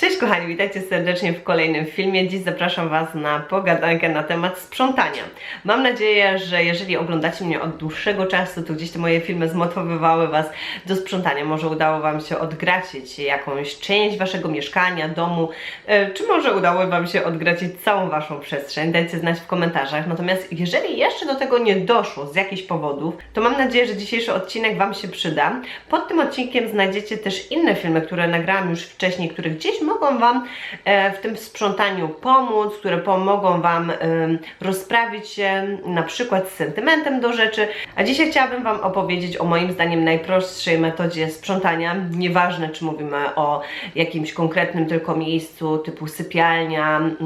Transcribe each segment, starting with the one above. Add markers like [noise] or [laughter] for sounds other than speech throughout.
Cześć kochani, witajcie serdecznie w kolejnym filmie. Dziś zapraszam Was na pogadankę na temat sprzątania. Mam nadzieję, że jeżeli oglądacie mnie od dłuższego czasu, to gdzieś te moje filmy zmotywowały Was do sprzątania. Może udało Wam się odgracić jakąś część Waszego mieszkania, domu, e, czy może udało Wam się odgracić całą Waszą przestrzeń. Dajcie znać w komentarzach. Natomiast jeżeli jeszcze do tego nie doszło z jakichś powodów, to mam nadzieję, że dzisiejszy odcinek Wam się przyda. Pod tym odcinkiem znajdziecie też inne filmy, które nagrałam już wcześniej, które gdzieś mogą Wam e, w tym sprzątaniu pomóc, które pomogą Wam em, rozprawić się na przykład z sentymentem do rzeczy. A dzisiaj chciałabym Wam opowiedzieć o moim zdaniem najprostszej metodzie sprzątania. Nieważne, czy mówimy o jakimś konkretnym tylko miejscu typu sypialnia mm,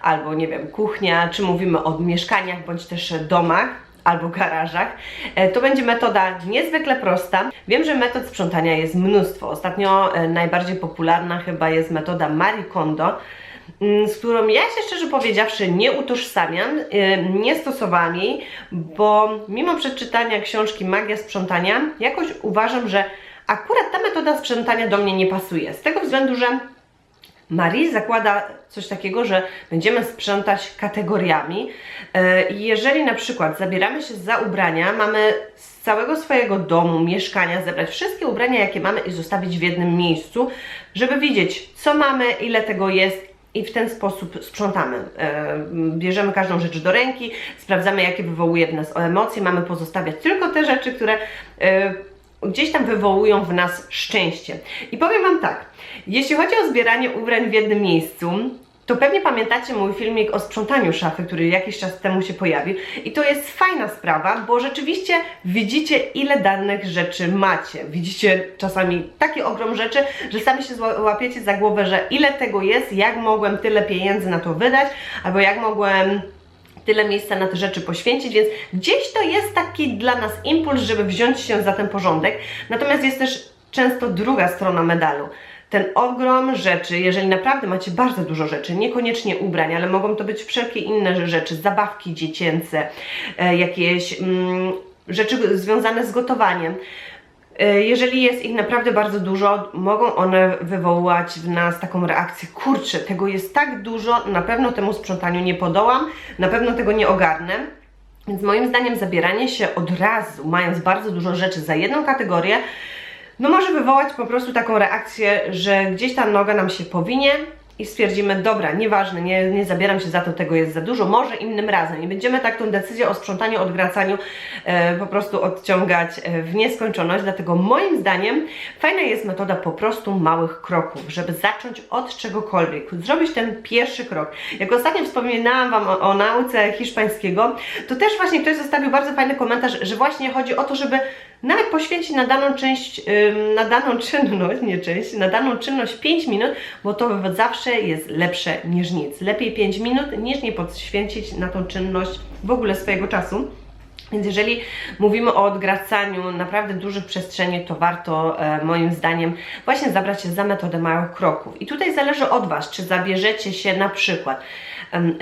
albo nie wiem, kuchnia, czy mówimy o mieszkaniach bądź też domach albo garażach. E, To będzie metoda niezwykle prosta. Wiem, że metod sprzątania jest mnóstwo. Ostatnio e, najbardziej popularna chyba jest metoda Marie Kondo, mm, z którą ja się szczerze powiedziawszy nie utożsamiam, e, nie stosowałam jej, bo mimo przeczytania książki Magia Sprzątania, jakoś uważam, że akurat ta metoda sprzątania do mnie nie pasuje. Z tego względu, że Marie zakłada coś takiego, że będziemy sprzątać kategoriami. E, I jeżeli na przykład zabieramy się za ubrania, mamy z całego swojego domu, mieszkania zebrać wszystkie ubrania, jakie mamy i zostawić w jednym miejscu, żeby widzieć, co mamy, ile tego jest i w ten sposób sprzątamy. E, Bierzemy każdą rzecz do ręki, sprawdzamy, jakie wywołuje w nas emocje, mamy pozostawiać tylko te rzeczy, które e, gdzieś tam wywołują w nas szczęście. I powiem Wam tak, jeśli chodzi o zbieranie ubrań w jednym miejscu, to pewnie pamiętacie mój filmik o sprzątaniu szafy, który jakiś czas temu się pojawił. I to jest fajna sprawa, bo rzeczywiście widzicie, ile danych rzeczy macie. Widzicie czasami taki ogrom rzeczy, że sami się łapiecie za głowę, że ile tego jest, jak mogłem tyle pieniędzy na to wydać, albo jak mogłem tyle miejsca na te rzeczy poświęcić, więc gdzieś to jest taki dla nas impuls, żeby wziąć się za ten porządek. Natomiast jest też często druga strona medalu. Ten ogrom rzeczy, jeżeli naprawdę macie bardzo dużo rzeczy, niekoniecznie ubrań, ale mogą to być wszelkie inne rzeczy, zabawki dziecięce, e, jakieś mm, rzeczy związane z gotowaniem. E, Jeżeli jest ich naprawdę bardzo dużo, mogą one wywołać w nas taką reakcję, kurczę, tego jest tak dużo, na pewno temu sprzątaniu nie podołam, na pewno tego nie ogarnę. Więc moim zdaniem zabieranie się od razu, mając bardzo dużo rzeczy za jedną kategorię, no może wywołać po prostu taką reakcję, że gdzieś ta noga nam się powinie i stwierdzimy, dobra, nieważne, nie, nie zabieram się za to, tego jest za dużo, może innym razem. I będziemy tak tą decyzję o sprzątaniu, odgracaniu e, po prostu odciągać e, w nieskończoność. Dlatego moim zdaniem fajna jest metoda po prostu małych kroków, żeby zacząć od czegokolwiek, zrobić ten pierwszy krok. Jak ostatnio wspominałam Wam o, o nauce hiszpańskiego, to też właśnie ktoś zostawił bardzo fajny komentarz, że właśnie chodzi o to, żeby nawet poświęcić na daną część, na daną czynność, nie część, na daną czynność 5 minut, bo to zawsze jest lepsze niż nic. Lepiej 5 minut niż nie poświęcić na tą czynność w ogóle swojego czasu. Więc jeżeli mówimy o odgracaniu naprawdę dużych przestrzeni, to warto e, moim zdaniem właśnie zabrać się za metodę małych kroków. I tutaj zależy od Was, czy zabierzecie się na przykład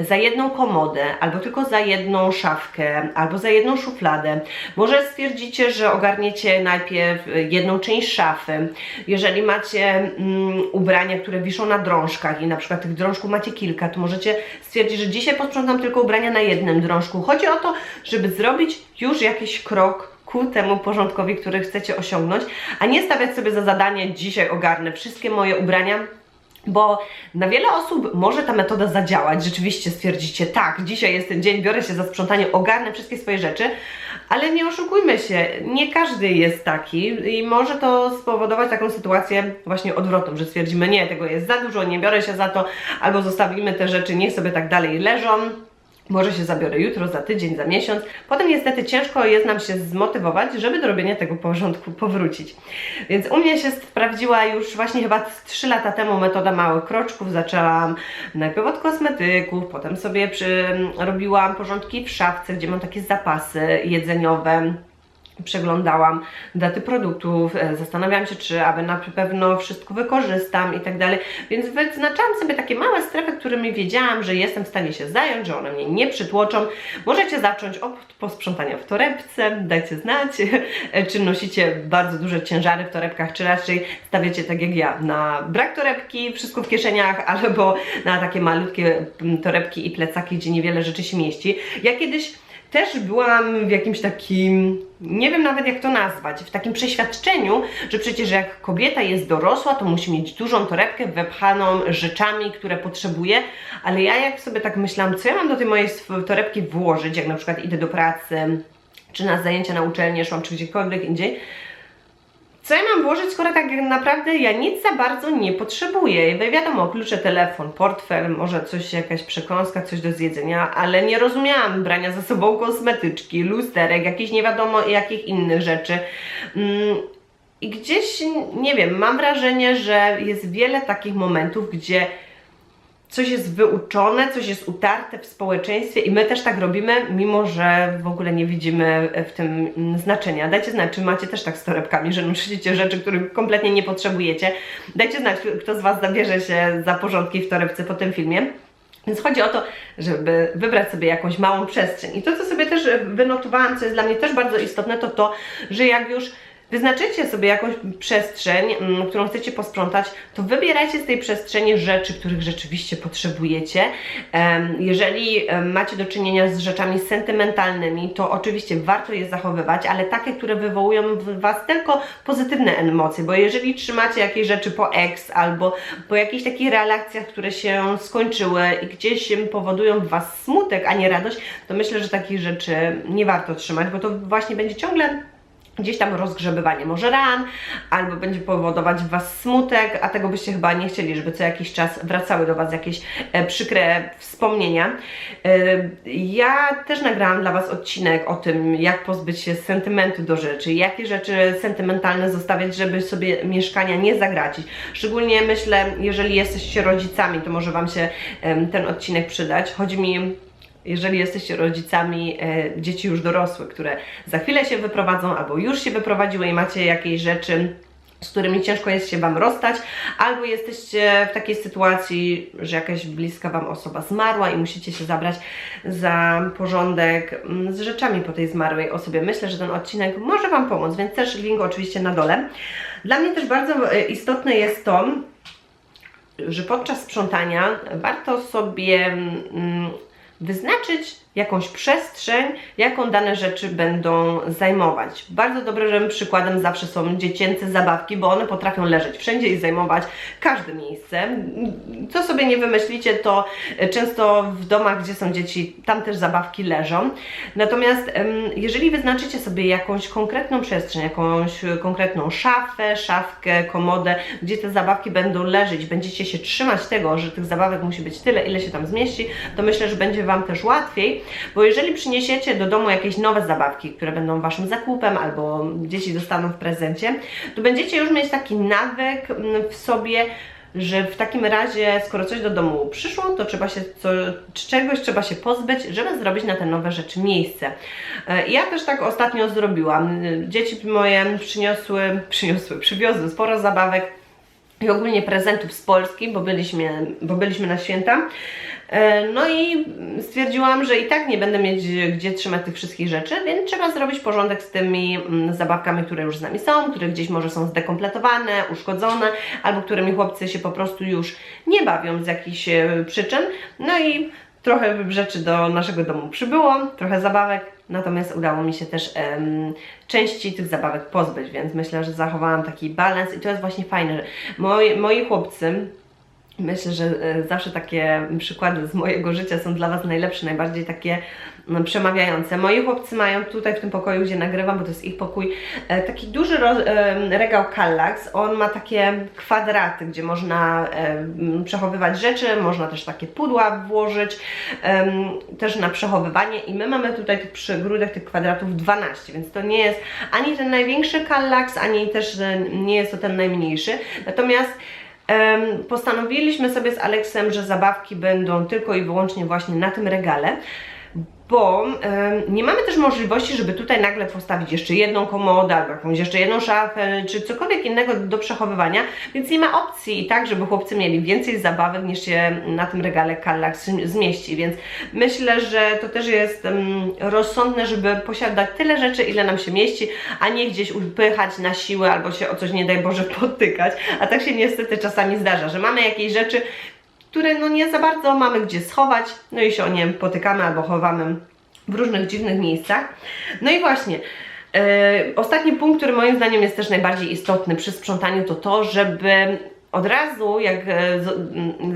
za jedną komodę, albo tylko za jedną szafkę, albo za jedną szufladę. Może stwierdzicie, że ogarniecie najpierw e, jedną część szafy. Jeżeli macie mm, ubrania, które wiszą na drążkach i na przykład tych drążków macie kilka, to możecie stwierdzić, że dzisiaj posprzątam tylko ubrania na jednym drążku. Chodzi o to, żeby zrobić już jakiś krok ku temu porządkowi, który chcecie osiągnąć, a nie stawiać sobie za zadanie dzisiaj ogarnę wszystkie moje ubrania, bo na wiele osób może ta metoda zadziałać. Rzeczywiście stwierdzicie, tak, dzisiaj jest ten dzień, biorę się za sprzątanie, ogarnę wszystkie swoje rzeczy, ale nie oszukujmy się, nie każdy jest taki i może to spowodować taką sytuację właśnie odwrotną, że stwierdzimy, nie, tego jest za dużo, nie biorę się za to, albo zostawimy te rzeczy, niech sobie tak dalej leżą. Może się zabiorę jutro, za tydzień, za miesiąc. Potem niestety ciężko jest nam się zmotywować, żeby do robienia tego porządku powrócić. Więc u mnie się sprawdziła już właśnie chyba 3 lata temu metoda małych kroczków. Zaczęłam najpierw od kosmetyków, potem sobie przy, robiłam porządki w szafce, gdzie mam takie zapasy jedzeniowe. Przeglądałam daty produktów, e, zastanawiałam się, czy aby na pewno wszystko wykorzystam i tak dalej, więc wyznaczałam sobie takie małe strefy, którymi wiedziałam, że jestem w stanie się zająć, że one mnie nie przytłoczą. Możecie zacząć od posprzątania w torebce, dajcie znać, e, czy nosicie bardzo duże ciężary w torebkach, czy raczej stawiacie tak jak ja, na brak torebki, wszystko w kieszeniach, albo na takie malutkie torebki i plecaki, gdzie niewiele rzeczy się mieści. Ja kiedyś też byłam w jakimś takim, nie wiem nawet jak to nazwać, w takim przeświadczeniu, że przecież jak kobieta jest dorosła, to musi mieć dużą torebkę wepchaną rzeczami, które potrzebuje, ale ja jak sobie tak myślałam, co ja mam do tej mojej torebki włożyć, jak na przykład idę do pracy, czy na zajęcia na uczelnię szłam, czy gdziekolwiek indziej, co ja mam włożyć, skoro tak naprawdę ja nic za bardzo nie potrzebuję? Wi- Wiadomo, klucze, telefon, portfel, może coś, jakaś przekąska, coś do zjedzenia, ale nie rozumiałam brania ze sobą kosmetyczki, lusterek, jakichś nie wiadomo jakich innych rzeczy. Mm, I gdzieś, nie wiem, mam wrażenie, że jest wiele takich momentów, gdzie coś jest wyuczone, coś jest utarte w społeczeństwie i my też tak robimy, mimo że w ogóle nie widzimy w tym znaczenia. Dajcie znać, czy macie też tak z torebkami, że nosicie rzeczy, których kompletnie nie potrzebujecie. Dajcie znać, kto z Was zabierze się za porządki w torebce po tym filmie. Więc chodzi o to, żeby wybrać sobie jakąś małą przestrzeń. I to, co sobie też wynotowałam, co jest dla mnie też bardzo istotne, to to, że jak już wyznaczycie sobie jakąś przestrzeń, mm, którą chcecie posprzątać, to wybierajcie z tej przestrzeni rzeczy, których rzeczywiście potrzebujecie. Jeżeli macie do czynienia z rzeczami sentymentalnymi, to oczywiście warto je zachowywać, ale takie, które wywołują w Was tylko pozytywne emocje, bo jeżeli trzymacie jakieś rzeczy po ex albo po jakichś takich relacjach, które się skończyły i gdzieś powodują w Was smutek, a nie radość, to myślę, że takich rzeczy nie warto trzymać, bo to właśnie będzie ciągle gdzieś tam rozgrzebywanie może ran, albo będzie powodować w Was smutek, a tego byście chyba nie chcieli, żeby co jakiś czas wracały do Was jakieś e, przykre wspomnienia. E, ja też nagrałam dla Was odcinek o tym, jak pozbyć się sentymentu do rzeczy, jakie rzeczy sentymentalne zostawiać, żeby sobie mieszkania nie zagracić. Szczególnie myślę, jeżeli jesteście rodzicami, to może Wam się em, ten odcinek przydać. Chodzi mi jeżeli jesteście rodzicami e, dzieci już dorosłych, które za chwilę się wyprowadzą albo już się wyprowadziły i macie jakieś rzeczy, z którymi ciężko jest się Wam rozstać, albo jesteście w takiej sytuacji, że jakaś bliska Wam osoba zmarła i musicie się zabrać za porządek mm, z rzeczami po tej zmarłej osobie. Myślę, że ten odcinek może Wam pomóc, więc też link oczywiście na dole. Dla mnie też bardzo e, istotne jest to, że podczas sprzątania warto sobie mm, wyznaczyć jakąś przestrzeń, jaką dane rzeczy będą zajmować. Bardzo dobrym przykładem zawsze są dziecięce zabawki, bo one potrafią leżeć wszędzie i zajmować każde miejsce. Co sobie nie wymyślicie, to często w domach, gdzie są dzieci, tam też zabawki leżą. Natomiast jeżeli wyznaczycie sobie jakąś konkretną przestrzeń, jakąś konkretną szafę, szafkę, komodę, gdzie te zabawki będą leżeć, będziecie się trzymać tego, że tych zabawek musi być tyle, ile się tam zmieści, to myślę, że będzie Wam też łatwiej, bo jeżeli przyniesiecie do domu jakieś nowe zabawki, które będą Waszym zakupem albo dzieci dostaną w prezencie, to będziecie już mieć taki nawyk mm, w sobie, że w takim razie, skoro coś do domu przyszło, to trzeba się co, czegoś trzeba się pozbyć, żeby zrobić na te nowe rzeczy miejsce. E, Ja też tak ostatnio zrobiłam. Dzieci moje przyniosły, [laughs] przyniosły, przywiozły sporo zabawek i ogólnie prezentów z Polski, bo byliśmy, bo byliśmy na święta. E, No i stwierdziłam, że i tak nie będę mieć gdzie trzymać tych wszystkich rzeczy, więc trzeba zrobić porządek z tymi mm, zabawkami, które już z nami są, które gdzieś może są zdekompletowane, uszkodzone, albo którymi chłopcy się po prostu już nie bawią z jakichś e, przyczyn. No i trochę rzeczy do naszego domu przybyło, trochę zabawek, natomiast udało mi się też części tych zabawek pozbyć, więc myślę, że zachowałam taki balans i to jest właśnie fajne, że moi, moi chłopcy Myślę, że e, zawsze takie przykłady z mojego życia są dla Was najlepsze, najbardziej takie no, przemawiające. Moi chłopcy mają tutaj w tym pokoju, gdzie nagrywam, bo to jest ich pokój, e, taki duży e, regał Kallax. On ma takie kwadraty, gdzie można przechowywać rzeczy, można też takie pudła włożyć, też na przechowywanie i my mamy tutaj tych przygródek tych kwadratów 12, więc to nie jest ani ten największy Kallax, ani też nie jest to ten najmniejszy. Natomiast postanowiliśmy sobie z Aleksem, że zabawki będą tylko i wyłącznie właśnie na tym regale. Bo nie mamy też możliwości, żeby tutaj nagle postawić jeszcze jedną komodę, albo jakąś jeszcze jedną szafę, czy cokolwiek innego do przechowywania, więc nie ma opcji i tak, żeby chłopcy mieli więcej zabawek niż się na tym regale Kallax zmieści, więc myślę, że to też jest rozsądne, żeby posiadać tyle rzeczy, ile nam się mieści, a nie gdzieś upychać na siłę albo się o coś nie daj Boże [laughs] potykać, a tak się niestety czasami zdarza, że mamy jakieś rzeczy, które no nie za bardzo mamy gdzie schować, no i się o nie potykamy albo chowamy w różnych dziwnych miejscach. No i właśnie, e, ostatni punkt, który moim zdaniem jest też najbardziej istotny przy sprzątaniu, to to, żeby od razu, jak e,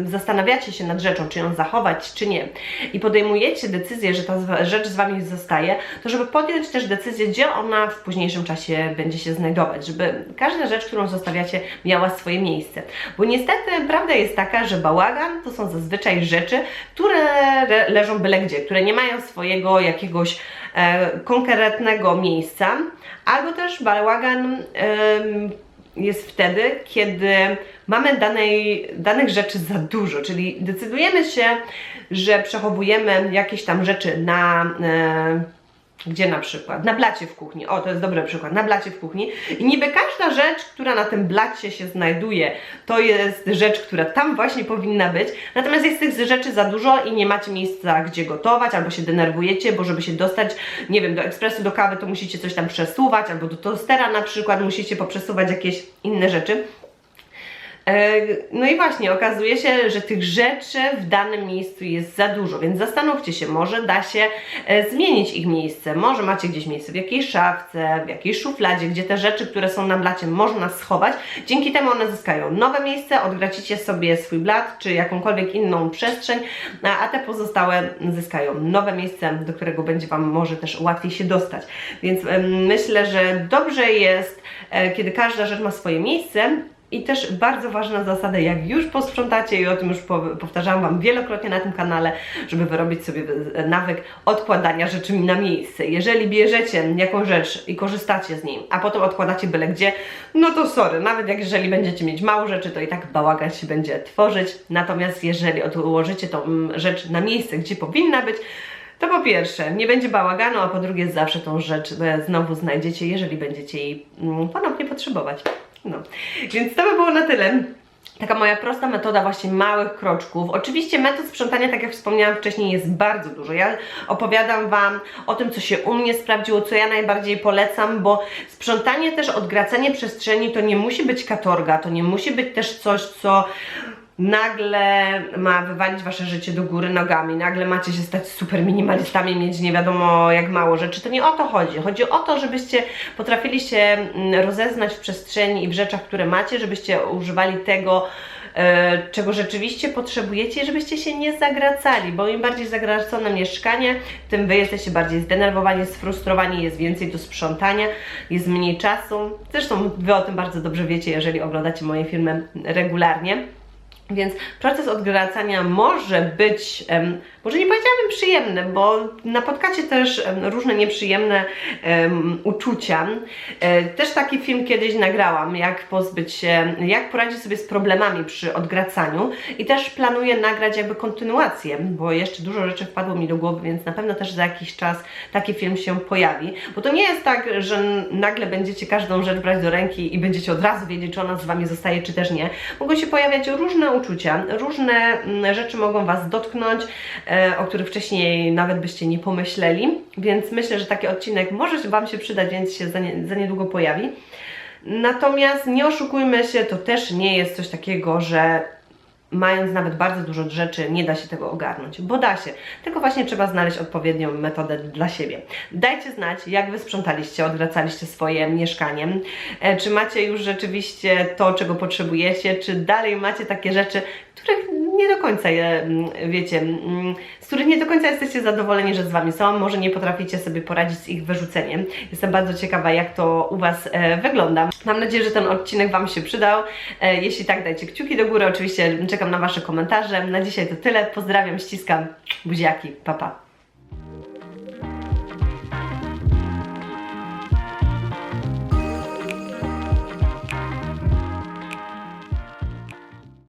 zastanawiacie się nad rzeczą, czy ją zachować, czy nie, i podejmujecie decyzję, że ta rzecz z Wami zostaje, to żeby podjąć też decyzję, gdzie ona w późniejszym czasie będzie się znajdować, żeby każda rzecz, którą zostawiacie, miała swoje miejsce. Bo niestety prawda jest taka, że bałagan to są zazwyczaj rzeczy, które re- leżą byle gdzie, które nie mają swojego jakiegoś e, konkretnego miejsca, albo też bałagan em, jest wtedy, kiedy mamy danej, danych rzeczy za dużo, czyli decydujemy się, że przechowujemy jakieś tam rzeczy na. E, gdzie na przykład? Na blacie w kuchni. O, to jest dobry przykład. Na blacie w kuchni. I niby każda rzecz, która na tym blacie się znajduje, to jest rzecz, która tam właśnie powinna być. Natomiast jest tych rzeczy za dużo i nie macie miejsca, gdzie gotować, albo się denerwujecie, bo żeby się dostać, nie wiem, do ekspresu, do kawy, to musicie coś tam przesuwać, albo do tostera na przykład musicie poprzesuwać jakieś inne rzeczy. E, No i właśnie, okazuje się, że tych rzeczy w danym miejscu jest za dużo, więc zastanówcie się, może da się e, zmienić ich miejsce, może macie gdzieś miejsce w jakiejś szafce, w jakiejś szufladzie, gdzie te rzeczy, które są na blacie można schować, dzięki temu one zyskają nowe miejsce, odgracicie sobie swój blat, czy jakąkolwiek inną przestrzeń, a te pozostałe zyskają nowe miejsce, do którego będzie Wam może też łatwiej się dostać, więc myślę, że dobrze jest, e, kiedy każda rzecz ma swoje miejsce, i też bardzo ważna zasada, jak już posprzątacie i o tym już po- powtarzałam Wam wielokrotnie na tym kanale, żeby wyrobić sobie e, nawyk odkładania rzeczy na miejsce. Jeżeli bierzecie jakąś rzecz i korzystacie z niej, a potem odkładacie byle gdzie, no to sorry, nawet jak jeżeli będziecie mieć mało rzeczy, to i tak bałagan się będzie tworzyć. Natomiast jeżeli odłożycie tą mm, rzecz na miejsce, gdzie powinna być, to po pierwsze, nie będzie bałaganu, a po drugie zawsze tą rzecz e, znowu znajdziecie, jeżeli będziecie jej mm, ponownie potrzebować. No, więc to by było na tyle. Taka moja prosta metoda właśnie małych kroczków. Oczywiście metod sprzątania, tak jak wspomniałam wcześniej, jest bardzo dużo. Ja opowiadam Wam o tym, co się u mnie sprawdziło, co ja najbardziej polecam, bo sprzątanie też, odgracanie przestrzeni to nie musi być katorga, to nie musi być też coś, co nagle ma wywalić wasze życie do góry nogami, nagle macie się stać super minimalistami, mieć nie wiadomo jak mało rzeczy. To nie o to chodzi. Chodzi o to, żebyście potrafili się mm, rozeznać w przestrzeni i w rzeczach, które macie, żebyście używali tego, e, czego rzeczywiście potrzebujecie, żebyście się nie zagracali, bo im bardziej zagracone mieszkanie, tym wy jesteście bardziej zdenerwowani, sfrustrowani, jest więcej do sprzątania, jest mniej czasu. Zresztą wy o tym bardzo dobrze wiecie, jeżeli oglądacie moje filmy regularnie. Więc proces odgracania może być, em, może nie powiedziałabym przyjemny, bo napotkacie też różne nieprzyjemne em, uczucia. E, też taki film kiedyś nagrałam, jak pozbyć się, jak poradzić sobie z problemami przy odgracaniu i też planuję nagrać jakby kontynuację, bo jeszcze dużo rzeczy wpadło mi do głowy, więc na pewno też za jakiś czas taki film się pojawi, bo to nie jest tak, że nagle będziecie każdą rzecz brać do ręki i będziecie od razu wiedzieć, czy ona z Wami zostaje, czy też nie. Mogą się pojawiać różne uczucia, różne mm, rzeczy mogą Was dotknąć, o których wcześniej nawet byście nie pomyśleli, więc myślę, że taki odcinek może Wam się przydać, więc się za, nie, za niedługo pojawi. Natomiast nie oszukujmy się, to też nie jest coś takiego, że mając nawet bardzo dużo rzeczy, nie da się tego ogarnąć, bo da się. Tylko właśnie trzeba znaleźć odpowiednią metodę dla siebie. Dajcie znać, jak Wy sprzątaliście, odwracaliście swoje mieszkanie. E, Czy macie już rzeczywiście to, czego potrzebujecie, czy dalej macie takie rzeczy, których nie do końca je, mm, wiecie, mm, z których nie do końca jesteście zadowoleni, że z Wami są, może nie potraficie sobie poradzić z ich wyrzuceniem. Jestem bardzo ciekawa, jak to u Was e, wygląda. Mam nadzieję, że ten odcinek Wam się przydał. E, jeśli tak, dajcie kciuki do góry. Oczywiście czekam na Wasze komentarze. Na dzisiaj to tyle. Pozdrawiam, ściskam. Buziaki, papa. Pa.